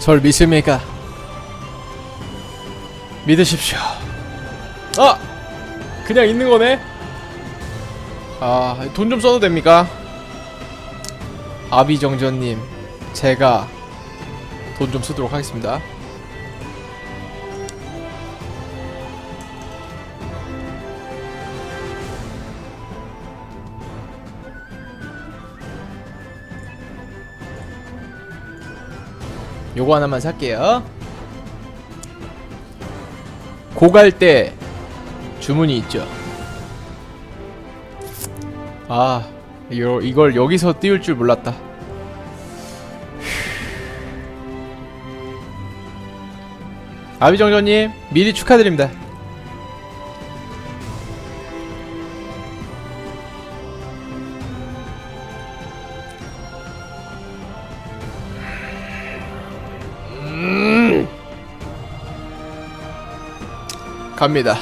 절 믿습니까? 믿으십시오. 아! 그냥 있는 거네? 아, 돈 좀 써도 됩니까? 아비정전님, 제가 돈 좀 쓰도록 하겠습니다. 요거 하나만 살게요. 고갈 때 주문이 있죠. 아, 이걸, 이걸 여기서 띄울 줄 몰랐다. 아비정전님 미리 축하드립니다. 갑니다.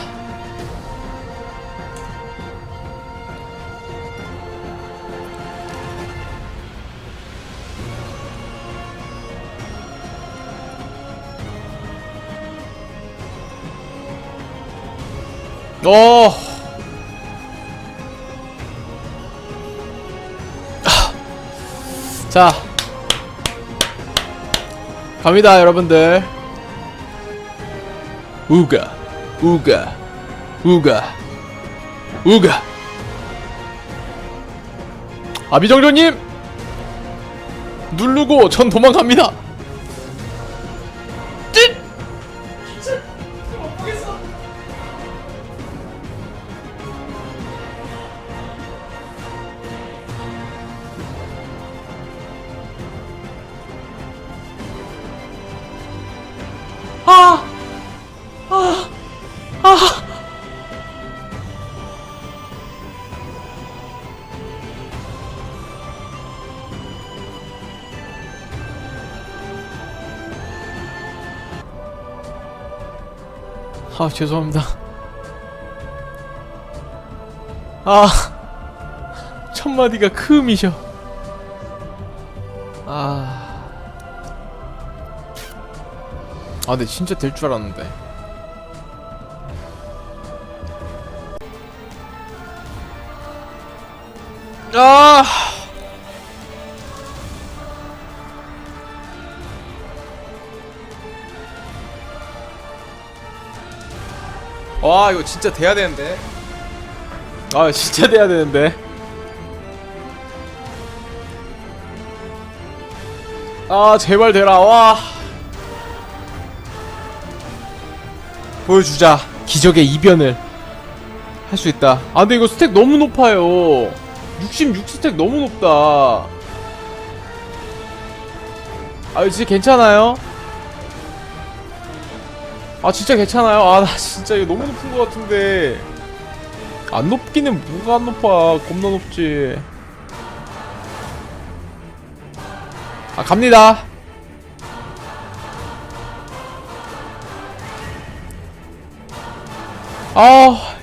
어. 아. 자. 갑니다, 여러분들. 우가. 우가. 우가. 우가. 아비정조님! 누르고 전 도망갑니다! 아! 아, 죄송합니다. 아, 첫 마디가 크음이셔. 아. 아, 근데 진짜 될 줄 알았는데. 아! 와, 이거 진짜 돼야 되는데. 아, 진짜 돼야 되는데. 아, 제발 되라. 와. 보여주자. 기적의 이변을 할 수 있다. 아, 근데 이거 스택 너무 높아요. 66 스택 너무 높다. 아, 진짜 괜찮아요? 아, 진짜 괜찮아요? 아, 나 진짜 이거 너무 높은 것 같은데. 안 높기는 뭐가 안 높아. 겁나 높지. 아, 갑니다. 아,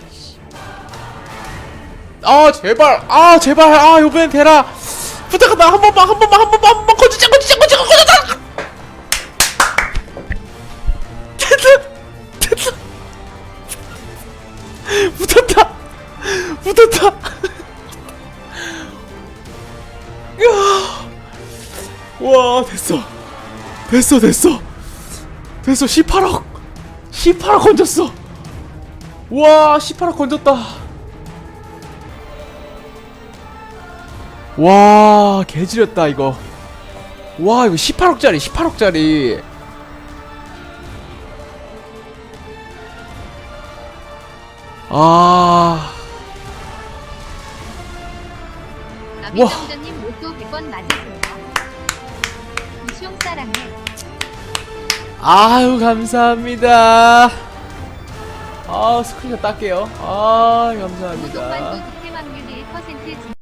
아 제발. 아 제발. 아 요번엔 되라. 부탁한다. 한 번만 한 번만 한 번만 한 번만 거주자 거주자 거주자 거주자. 됐다 됐다 붙었다. 붙었다. 와 됐어. 됐어 됐어. 됐어. 18억. 18억 건졌어. 와 18억 건졌다 와 개지렸다 이거. 와 이거 18억짜리 18억짜리. 아. 아비정전님 로또 100번 맞으세요. 이숑 사랑해. 아유 감사합니다. 아 스크린샷 딸게요. 아 감사합니다. 우동만두 득템 확률 1% 진-